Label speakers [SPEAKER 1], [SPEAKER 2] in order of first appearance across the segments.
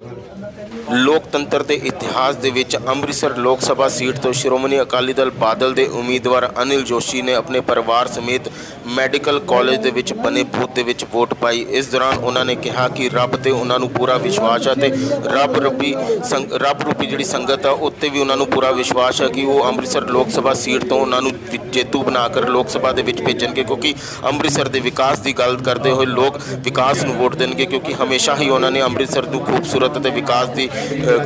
[SPEAKER 1] Good. ਲੋਕਤੰਤਰ ਦੇ ਇਤਿਹਾਸ ਦੇ ਵਿੱਚ ਅੰਮ੍ਰਿਤਸਰ ਲੋਕ ਸਭਾ ਸੀਟ ਤੋਂ ਸ਼੍ਰੋਮਣੀ ਅਕਾਲੀ ਦਲ ਬਾਦਲ ਦੇ ਉਮੀਦਵਾਰ ਅਨਿਲ ਜੋਸ਼ੀ ਨੇ ਆਪਣੇ ਪਰਿਵਾਰ ਸਮੇਤ ਮੈਡੀਕਲ ਕਾਲਜ ਦੇ ਵਿੱਚ ਬਣੇ ਬੂਥ ਦੇ ਵਿੱਚ ਵੋਟ ਪਾਈ। ਇਸ ਦੌਰਾਨ ਉਹਨਾਂ ਨੇ ਕਿਹਾ ਕਿ ਰੱਬ ਤੇ ਉਹਨਾਂ ਨੂੰ ਪੂਰਾ ਵਿਸ਼ਵਾਸ ਹੈ ਤੇ ਰੱਬ ਰੱਬੀ ਸੰਗ, ਰੱਬ ਰੂਪੀ ਜਿਹੜੀ ਸੰਗਤ ਆ, ਉੱਤੇ ਵੀ ਉਹਨਾਂ ਨੂੰ ਪੂਰਾ ਵਿਸ਼ਵਾਸ ਹੈ ਕਿ ਉਹ ਅੰਮ੍ਰਿਤਸਰ ਲੋਕ ਸਭਾ ਸੀਟ ਤੋਂ ਉਹਨਾਂ ਨੂੰ ਜੇਤੂ ਬਣਾ ਕਰ ਲੋਕ ਸਭਾ ਦੇ ਵਿੱਚ ਭੇਜਣਗੇ ਕਿਉਂਕਿ ਅੰਮ੍ਰਿਤਸਰ ਦੇ ਵਿਕਾਸ ਦੀ ਗੱਲ ਕਰਦੇ ਹੋਏ ਲੋਕ ਵਿਕਾਸ ਨੂੰ ਵੋਟ ਦੇਣਗੇ ਕਿਉਂਕਿ ਹਮੇਸ਼ਾ ਹੀ ਉਹਨਾਂ ਨੇ ਅੰਮ੍ਰਿਤਸਰ ਨੂੰ ਖੂਬਸੂਰਤ ਅਤੇ ਵਿਕਾਸ ਦੀ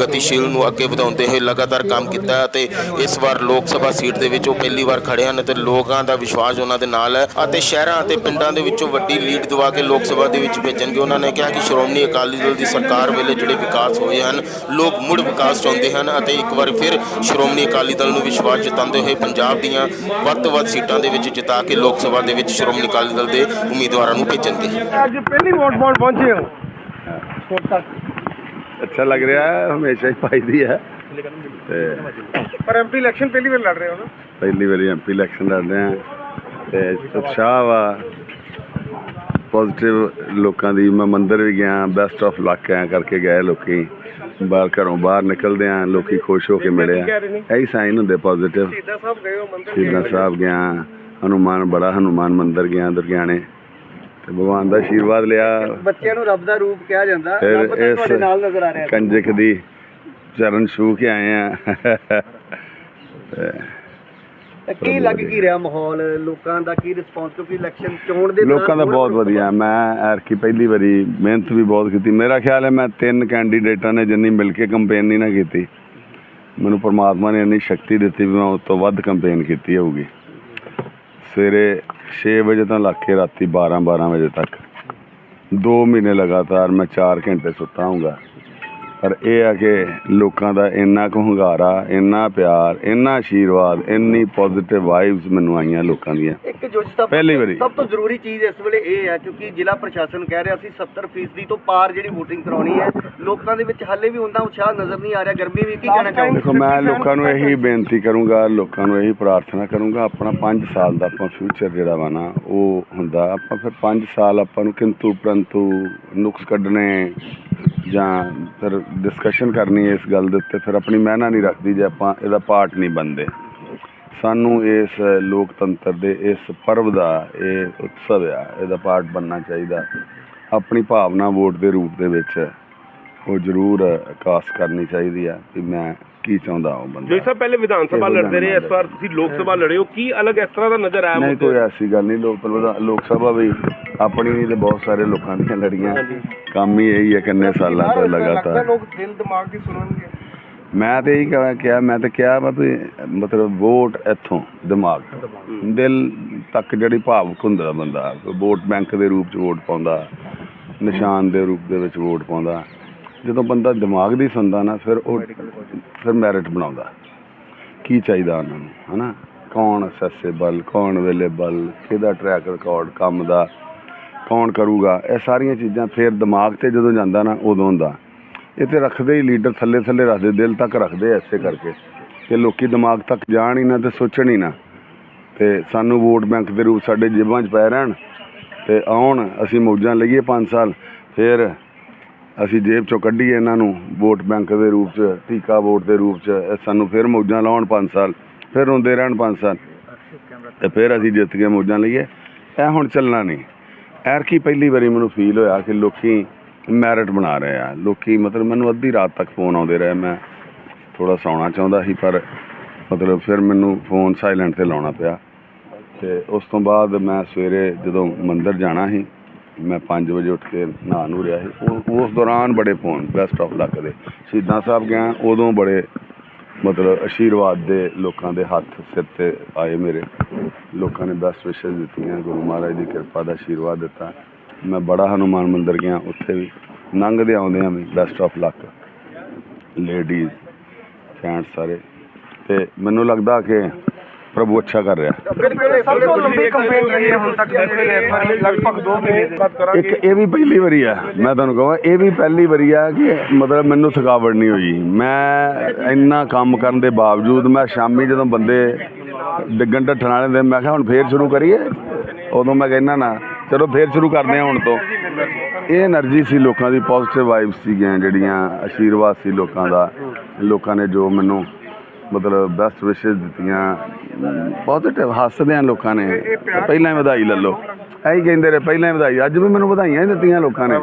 [SPEAKER 1] ਗਤੀਸ਼ੀਲ ਨੂੰ ਅੱਗੇ ਵਧਾਉਂਦੇ ਹੋਏ ਲਗਾਤਾਰ ਕੰਮ ਕੀਤਾ ਅਤੇ ਇਸ ਵਾਰ ਲੋਕ ਸਭਾ ਸੀਟ ਦੇ ਵਿੱਚ ਉਹ ਪਹਿਲੀ ਵਾਰ ਖੜੇ ਹਨ ਅਤੇ ਲੋਕਾਂ ਦਾ ਵਿਸ਼ਵਾਸ ਉਹਨਾਂ ਦੇ ਨਾਲ ਹੈ ਅਤੇ ਸ਼ਹਿਰਾਂ ਅਤੇ ਪਿੰਡਾਂ ਦੇ ਵਿੱਚੋਂ ਵੱਡੀ ਲੀਡ ਦਵਾ ਕੇ ਲੋਕ ਸਭਾ ਦੇ ਵਿੱਚ ਭੇਜਣਗੇ। ਉਹਨਾਂ ਨੇ ਕਿਹਾ ਕਿ ਸ਼੍ਰੋਮਣੀ ਅਕਾਲੀ ਦਲ ਦੀ ਸਰਕਾਰ ਵੇਲੇ ਜਿਹੜੇ ਵਿਕਾਸ ਹੋਏ ਹਨ, ਲੋਕ ਮੁੜ ਵਿਕਾਸ ਚਾਹੁੰਦੇ ਹਨ ਅਤੇ ਇੱਕ ਵਾਰ ਫਿਰ ਸ਼੍ਰੋਮਣੀ ਅਕਾਲੀ ਦਲ ਨੂੰ ਵਿਸ਼ਵਾਸ ਜਤਾਉਂਦੇ ਹੋਏ ਪੰਜਾਬ ਦੀਆਂ ਵੱਧ ਤੋਂ ਵੱਧ ਸੀਟਾਂ ਦੇ ਵਿੱਚ ਜਿਤਾ ਕੇ ਲੋਕ ਸਭਾ ਦੇ ਵਿੱਚ ਸ਼੍ਰੋਮਣੀ ਅਕਾਲੀ ਦਲ ਦੇ ਉਮੀਦਵਾਰਾਂ ਨੂੰ ਭੇਜਣਗੇ।
[SPEAKER 2] ਅੱਜ ਪਹਿਲੀ ਵੋਟ ਪਾਉਣ ਪਹੁੰਚੇ ਹੋ।
[SPEAKER 3] ਅੱਛਾ ਲੱਗ ਰਿਹਾ ਹੈ ਹਮੇਸ਼ਾ ਹੀ ਪਾਈਦੀ ਹੈ। ਤੇ
[SPEAKER 2] ਪਰ ਐਮਪੀ ਇਲੈਕਸ਼ਨ ਪਹਿਲੀ ਵਾਰ ਲੜ ਰਹੇ ਹੋ ਨਾ?
[SPEAKER 3] ਪਹਿਲੀ ਵਾਰੀ ਐਮਪੀ ਇਲੈਕਸ਼ਨ ਲੜਦੇ ਆ ਤੇ ਉਤਸ਼ਾਹ ਵਾ। ਪੋਜ਼ਿਟਿਵ ਲੋਕਾਂ ਦੀ। ਮੈਂ ਮੰਦਰ ਵੀ ਗਿਆ ਬੈਸਟ ਆਫ ਲੱਕ ਐ ਕਰਕੇ ਗਏ ਲੋਕੀ। ਬਾਹਰ ਘਰੋਂ ਬਾਹਰ ਨਿਕਲਦੇ ਆ ਲੋਕੀ ਖੁਸ਼ ਹੋ ਕੇ ਮਿਲੇ ਆ। ਇਹੀ ਸਾਈਨ ਹੁੰਦੇ ਪੋਜ਼ਿਟਿਵ
[SPEAKER 2] ਸ਼ਹੀਦਾਂ ਸਾਹਿਬ ਗਏ ਹੋ ਮੰਦਰ
[SPEAKER 3] ਸ਼ਹੀਦਾਂ ਸਾਹਿਬ ਗਿਆ ਹਨੂਮਾਨ ਬੜਾ ਹਨੂਮਾਨ ਮੰਦਰ ਗਿਆ ਦੁਰਗਿਆਣੇ। ਤੇ ਭਗਵਾਨ ਦਾ ਆਸ਼ੀਰਵਾਦ ਲਿਆ।
[SPEAKER 2] ਬੱਚਿਆਂ ਨੂੰ ਰੱਬ ਦਾ ਰੂਪ ਕਿਹਾ ਜਾਂਦਾ।
[SPEAKER 3] ਫਿਰ
[SPEAKER 2] ਰੱਬ ਤਾਂ ਤੁਹਾਡੇ ਨਾਲ ਨਜ਼ਰ ਆ ਰਿਹਾ।
[SPEAKER 3] ਕੰਜਕ ਦੀ ਚਰਨ ਛੂ ਕੇ ਆਏ ਆ।
[SPEAKER 2] ਤਾਂ ਕੀ ਲੱਗ ਕੀ ਰਿਹਾ ਮਾਹੌਲ? ਲੋਕਾਂ ਦਾ ਕੀ ਰਿਸਪੌਂਸ ਕਿਉਂਕਿ ਇਲੈਕਸ਼ਨ ਚੋਣ ਦੇ
[SPEAKER 3] ਲੋਕਾਂ ਦਾ ਬਹੁਤ ਵਧੀਆ। ਮੈਂ ਐਰਕੀ ਪਹਿਲੀ ਵਾਰੀ ਮਿਹਨਤ ਵੀ ਬਹੁਤ ਕੀਤੀ। ਮੇਰਾ ਖਿਆਲ ਹੈ ਮੈਂ ਤਿੰਨ ਕੈਂਡੀਡੇਟਾਂ ਨੇ ਜਿੰਨੀ ਮਿਲ ਕੇ ਕੰਪੇਨ ਨਹੀਂ ਨਾ ਕੀਤੀ। ਮੈਨੂੰ ਪਰਮਾਤਮਾ ਨੇ ਇੰਨੀ ਸ਼ਕਤੀ ਦਿੱਤੀ ਵੀ ਮੈਂ ਉਸ ਤੋਂ ਵੱਧ ਕੰਪੇਨ ਕੀਤੀ ਹੋਊਗੀ। ਸਵੇਰੇ 6 ਵਜੇ ਤੋਂ ਲੱਗ ਕੇ ਰਾਤੀ 12 12 ਵਜੇ ਤੱਕ। 2 ਮਹੀਨੇ ਲਗਾਤਾਰ ਮੈਂ 4 ਘੰਟੇ ਸੁੱਤਾ ਹੂੰਗਾ ਪਰ ਇਹ ਆ ਕਿ ਲੋਕਾਂ ਦਾ ਇੰਨਾ ਕੁ ਹੁੰਗਾਰਾ ਇੰਨਾ ਪਿਆਰ ਇੰਨਾ ਆਸ਼ੀਰਵਾਦ ਇੰਨੀ ਪੋਜ਼ਿਟਿਵ ਵਾਈਬਸ ਮੈਨੂੰ ਆਈਆਂ ਲੋਕਾਂ ਦੀਆਂ
[SPEAKER 2] ਇੱਕ ਜੋਸ਼ ਸਾਹਿਬ
[SPEAKER 3] ਪਹਿਲੀ ਵਾਰੀ।
[SPEAKER 2] ਸਭ ਤੋਂ ਜ਼ਰੂਰੀ ਚੀਜ਼ ਇਸ ਵੇਲੇ ਇਹ ਹੈ ਕਿਉਂਕਿ ਜ਼ਿਲ੍ਹਾ ਪ੍ਰਸ਼ਾਸਨ ਕਹਿ ਰਿਹਾ ਸੀ 70% ਤੋਂ ਪਾਰ ਜਿਹੜੀ VOTING ਕਰਾਉਣੀ ਹੈ ਲੋਕਾਂ ਦੇ ਵਿੱਚ ਹਾਲੇ ਵੀ ਹੁੰਦਾ ਉਤਸ਼ਾਹ ਨਜ਼ਰ ਨਹੀਂ ਆ ਰਿਹਾ ਗਰਮੀ ਵੀ ਕੀ ਕਹਿਣਾ ਚਾਹੋਗੇ
[SPEAKER 3] ਦੇਖੋ ਮੈਂ ਲੋਕਾਂ ਨੂੰ ਇਹੀ ਬੇਨਤੀ ਕਰੂੰਗਾ ਲੋਕਾਂ ਨੂੰ ਇਹੀ ਪ੍ਰਾਰਥਨਾ ਕਰੂੰਗਾ ਆਪਣਾ 5 ਸਾਲ ਦਾ ਆਪਾਂ ਫਿਊਚਰ ਜਿਹੜਾ ਵਾ ਨਾ ਉਹ ਹੁੰਦਾ ਆਪਾਂ ਫਿਰ 5 ਸਾਲ ਆਪਾਂ ਨੂੰ ਕਿੰਤੂ ਪ੍ਰੰਤੂ ਨੁਕਸ ਕੱਢਣੇ ਜਾਂ ਫਿਰ ਡਿਸਕਸ਼ਨ ਕਰਨੀ ਇਸ ਗੱਲ ਦੇ ਉੱਤੇ ਫਿਰ ਆਪਣੀ ਮਿਹਨਤ ਨਹੀਂ ਰੱਖਦੀ ਜੇ ਆਪਾਂ ਇਹਦਾ ਪਾਰਟ ਨਹੀਂ ਬਣਦੇ। ਸਾਨੂੰ ਇਸ ਲੋਕਤੰਤਰ ਦੇ ਇਸ ਪਰਵ ਦਾ ਇਹ ਉਤਸਵ ਆ ਇਹਦਾ ਪਾਰਟ ਬਣਨਾ ਚਾਹੀਦਾ। ਆਪਣੀ ਭਾਵਨਾ ਵੋਟ ਦੇ ਰੂਪ ਦੇ ਵਿੱਚ ਉਹ ਜ਼ਰੂਰ ਕਾਸ ਕਰਨੀ ਚਾਹੀਦੀ ਆ ਕਿ ਮੈਂ ਕੀ ਚਾਹੁੰਦਾ ਹਾਂ ਬੰਦਾ।
[SPEAKER 4] ਜੋ ਸਾਹਿਬ ਪਹਿਲੇ ਵਿਧਾਨ ਸਭਾ ਲੜਦੇ ਰਹੇ ਇਸ ਵਾਰ ਤੁਸੀਂ ਲੋਕ ਸਭਾ ਲੜੇ ਹੋ ਕੀ ਅਲੱਗ ਇਸ ਤਰ੍ਹਾਂ ਦਾ ਨਜ਼ਰ ਆਇਆ
[SPEAKER 3] ਨਹੀਂ? ਕੋਈ ਐਸੀ ਗੱਲ ਨਹੀਂ ਲੋਕ ਸਭਾ ਵੀ ਆਪਣੀ ਨਹੀਂ ਤੇ ਬਹੁਤ ਸਾਰੇ ਲੋਕਾਂ ਦੀਆਂ ਲੜੀਆਂ। ਕੰਮ ਹੀ ਇਹੀ ਹੈ ਕਿੰਨੇ ਸਾਲਾਂ ਤੋਂ ਲਗਾਤਾਰ।
[SPEAKER 2] ਲੋਕ ਦਿਲ ਦਿਮਾਗ ਦੀ ਸੁਣਨਗੇ।
[SPEAKER 3] ਮੈਂ ਤੇ ਇਹੀ ਕਿਹਾ ਕਿਹਾ ਮੈਂ ਤੇ ਕਿਹਾ ਵਾ ਵੀ ਮਤਲਬ ਵੋਟ ਇੱਥੋਂ ਦਿਮਾਗ ਦਿਲ ਤੱਕ ਜਿਹੜੀ ਭਾਵੁਕ ਹੁੰਦਾ ਬੰਦਾ ਵੋਟ ਬੈਂਕ ਦੇ ਰੂਪ ਚ ਵੋਟ ਪਾਉਂਦਾ ਨਿਸ਼ਾਨ ਦੇ ਰੂਪ ਦੇ ਵਿੱਚ ਵੋਟ ਪਾਉਂਦਾ ਜਦੋਂ ਬੰਦਾ ਦਿਮਾਗ ਦੀ ਸੁਣਦਾ ਨਾ ਫਿਰ ਉਹ ਫਿਰ ਮੈਰਿਟ ਬਣਾਉਂਦਾ। ਕੀ ਚਾਹੀਦਾ ਉਹਨਾਂ ਨੂੰ ਹਨਾ? ਕੌਣ ਅਸੈਸੇਬਲ ਕੌਣ ਅਵੇਲੇਬਲ ਕਿਹਦਾ ਟਰੈਕ ਰਿਕਾਰਡ ਕੰਮ ਦਾ ਕੌਣ ਕਰੂਗਾ? ਇਹ ਸਾਰੀਆਂ ਚੀਜ਼ਾਂ ਫਿਰ ਦਿਮਾਗ ਤੇ ਜਦੋਂ ਜਾਂਦਾ ਨਾ, ਉਦੋਂ ਹੁੰਦਾ। ਇਹ ਤੇ ਰੱਖਦੇ ਹੀ ਲੀਡਰ ਥੱਲੇ ਥੱਲੇ ਰੱਖਦੇ, ਦਿਲ ਤੱਕ ਰੱਖਦੇ ਐਸੇ ਕਰਕੇ। ਕਿ ਲੋਕੀ ਦਿਮਾਗ ਤੱਕ ਜਾਣ ਹੀ ਨਾ ਤੇ ਸੋਚਣ ਹੀ ਨਾ। ਤੇ ਸਾਨੂੰ ਵੋਟ ਬੈਂਕ ਦੇ ਰੂਪ ਸਾਡੇ ਜੇਬਾਂ 'ਚ ਪੈ ਰਹਿਣ ਤੇ ਆਉਣ, ਅਸੀਂ ਮੌਜਾਂ ਲਈਏ 5 ਸਾਲ, ਫਿਰ ਅਸੀਂ ਜੇਬ 'ਚੋਂ ਕੱਢੀਏ ਇਹਨਾਂ ਨੂੰ ਵੋਟ ਬੈਂਕ ਦੇ ਰੂਪ 'ਚ, ਟੀਕਾ ਵੋਟ ਦੇ ਰੂਪ 'ਚ, ਇਹ ਸਾਨੂੰ ਫਿਰ ਮੌਜਾਂ ਲਾਉਣ 5 ਸਾਲ, ਫਿਰ ਰੋਂਦੇ ਰਹਿਣ 5 ਸਾਲ। ਤੇ ਫਿਰ ਅਸੀਂ ਜਿੱਤ ਕੇ ਮੌਜਾਂ ਲਈਏ। ਇਹ ਹੁਣ ਚੱਲਣਾ ਨਹੀਂ। ਐਰਕੀ ਪਹਿਲੀ ਵਾਰੀ ਮੈਨੂੰ ਫੀਲ ਹੋਇਆ ਕਿ ਲੋਕੀ ਮੈਰਿਟ ਬਣਾ ਰਹੇ ਆ। ਲੋਕੀ ਮਤਲਬ ਮੈਨੂੰ ਅੱਧੀ ਰਾਤ ਤੱਕ ਫੋਨ ਆਉਂਦੇ ਰਹੇ, ਮੈਂ ਥੋੜਾ ਸੌਣਾ ਚਾਹੁੰਦਾ ਸੀ, ਪਰ ਮਤਲਬ ਫਿਰ ਮੈਨੂੰ ਫੋਨ ਸਾਇਲੈਂਟ ਤੇ ਲਾਉਣਾ ਪਿਆ। ਤੇ ਉਸ ਤੋਂ ਬਾਅਦ ਮੈਂ ਸਵੇਰੇ ਜਦੋਂ ਮੰਦਿਰ ਜਾਣਾ ਸੀ, ਮੈਂ 5 ਵਜੇ ਉੱਠ ਕੇ ਨਹਾ ਨੂੰ ਰਿਹਾ ਸੀ। ਉਹ- ਉਸ ਦੌਰਾਨ ਬੜੇ ਫੋਨ ਬੈਸਟ ਆਫ ਲੱਕ ਦੇ। ਸ਼ਹੀਦਾਂ ਸਾਹਿਬ ਗਿਆ, ਉਦੋਂ ਬੜੇ ਮਤਲਬ ਆਸ਼ੀਰਵਾਦ ਦੇ ਲੋਕਾਂ ਦੇ ਹੱਥ ਸਿਰ ਤੇ ਆਏ ਮੇਰੇ। ਲੋਕਾਂ ਨੇ ਬੈਸਟ ਵਿਸ਼ੇਸ ਦਿੱਤੀਆਂ, ਗੁਰੂ ਮਹਾਰਾਜ ਦੀ ਕਿਰਪਾ ਦਾ ਆਸ਼ੀਰਵਾਦ ਦਿੱਤਾ। ਮੈਂ ਬੜਾ ਹਨੂਮਾਨ ਮੰਦਿਰ ਗਿਆ, ਉੱਥੇ ਵੀ ਲੰਘਦੇ ਆਉਂਦਿਆਂ ਵੀ best of luck ladies gents ਸਾਰੇ। ਤੇ ਮੈਨੂੰ ਲੱਗਦਾ ਕਿ ਪ੍ਰਭੂ ਅੱਛਾ ਕਰ ਰਿਹਾ।
[SPEAKER 2] ਸਭ ਤੋਂ ਲੰਬੀ ਕੰਪੇਨ ਰਹੀ ਹੈ ਹੁਣ ਤੱਕ ਲਗਭਗ 2 ਮਹੀਨੇ ਦੇ ਬਾਅਦ
[SPEAKER 3] ਇੱਕ ਇਹ ਵੀ ਪਹਿਲੀ ਵਾਰੀ ਆ, ਮੈਂ ਤੁਹਾਨੂੰ ਕਹਾਂ, ਇਹ ਵੀ ਪਹਿਲੀ ਵਾਰੀ ਆ ਕਿ ਮਤਲਬ ਮੈਨੂੰ ਥਕਾਵਟ ਨਹੀਂ ਹੋਈ। ਮੈਂ ਇੰਨਾ ਕੰਮ ਕਰਨ ਦੇ ਬਾਵਜੂਦ ਮੈਂ ਸ਼ਾਮੀ ਜਦੋਂ ਬੰਦੇ ਡਿੱਗਣ ਢੱਠਣ ਵਾਲੇ ਦਿਨ ਮੈਂ ਕਿਹਾ ਹੁਣ ਫੇਰ ਸ਼ੁਰੂ ਕਰੀਏ? ਉਦੋਂ ਮੈਂ ਕਹਿੰਦਾ ਨਾ ਚਲੋ ਫੇਰ ਸ਼ੁਰੂ ਕਰਦੇ ਹਾਂ ਹੁਣ ਤੋਂ। ਇਹ એનર્ਜੀ ਸੀ ਲੋਕਾਂ ਦੀ ਪੋਜ਼ਿਟਿਵ ਵਾਈਬਸ ਸੀਗੀਆਂ ਜਿਹੜੀਆਂ ਆਸ਼ੀਰਵਾਦ ਸੀ ਲੋਕਾਂ ਦਾ। ਲੋਕਾਂ ਨੇ ਜੋ ਮੈਨੂੰ ਮਤਲਬ ਬੈਸਟ ਵਿਸ਼ੇਸ ਦਿੱਤੀਆਂ ਪੋਜ਼ਿਟਿਵ ਹੱਸਦੇ ਆ ਲੋਕਾਂ ਨੇ। ਪਹਿਲਾਂ ਹੀ ਵਧਾਈ ਲੈ ਲਓ। ਐਂ ਕਹਿੰਦੇ ਰਹੇ ਪਹਿਲਾਂ ਹੀ ਵਧਾਈ। ਅੱਜ ਵੀ ਮੈਨੂੰ ਵਧਾਈਆਂ ਹੀ ਦਿੱਤੀਆਂ ਲੋਕਾਂ ਨੇ।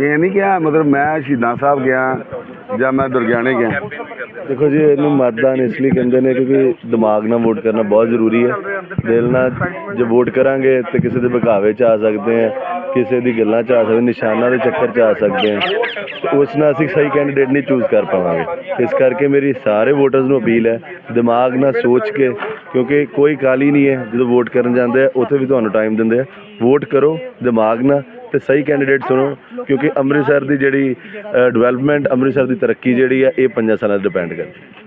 [SPEAKER 3] ਇਹ ਨਹੀਂ ਕਿਹਾ ਮਤਲਬ ਮੈਂ ਸ਼ਹੀਦਾਂ ਸਾਹਿਬ ਗਿਆ ਜਾਂ ਮੈਂ ਦੁਰਗਿਆਣੇ ਗਿਆ।
[SPEAKER 5] ਦੇਖੋ ਜੀ, ਇਹਨੂੰ ਮਤਦਾਨ ਇਸ ਲਈ ਕਹਿੰਦੇ ਨੇ ਕਿਉਂਕਿ ਦਿਮਾਗ ਨਾਲ ਵੋਟ ਕਰਨਾ ਬਹੁਤ ਜ਼ਰੂਰੀ ਹੈ। ਦਿਲ ਨਾਲ ਜੇ ਵੋਟ ਕਰਾਂਗੇ ਤੇ ਕਿਸੇ ਦੇ ਬਕਾਵੇ 'ਚ ਆ ਸਕਦੇ ਆ ਕਿਸੇ ਦੀ ਗੱਲਾਂ 'ਚ ਆ ਸਕਦੇ ਨਿਸ਼ਾਨਾਂ ਦੇ ਚੱਕਰ 'ਚ ਆ ਸਕਦੇ ਆ ਉਸ ਨਾਲ ਅਸੀਂ ਸਹੀ ਕੈਂਡੀਡੇਟ ਨਹੀਂ ਚੂਜ਼ ਕਰ ਪਾਵਾਂਗੇ। ਇਸ ਕਰਕੇ ਮੇਰੀ ਸਾਰੇ ਵੋਟਰਸ ਨੂੰ ਅਪੀਲ ਹੈ, ਦਿਮਾਗ ਨਾਲ ਸੋਚ ਕੇ, ਕਿਉਂਕਿ ਕੋਈ ਕਾਲੀ ਨਹੀਂ ਹੈ, ਜਦੋਂ ਵੋਟ ਕਰਨ ਜਾਂਦੇ ਆ, ਉੱਥੇ ਵੀ ਤੁਹਾਨੂੰ ਟਾਈਮ ਦਿੰਦੇ ਆ। ਵੋਟ ਕਰੋ, ਦਿਮਾਗ ਨਾਲ ਤੇ ਸਹੀ ਕੈਂਡੀਡੇਟ ਸੁਣੋ ਕਿਉਂਕਿ ਅੰਮ੍ਰਿਤਸਰ ਦੀ ਜਿਹੜੀ ਡਿਵੈਲਪਮੈਂਟ ਅੰਮ੍ਰਿਤਸਰ ਦੀ ਤਰੱਕੀ ਜਿਹੜੀ ਹੈ, ਇਹ ਪੰਜਾਂ ਸਾਲਾਂ ਤੇ ਡਿਪੈਂਡ ਕਰਦੀ ਹੈ।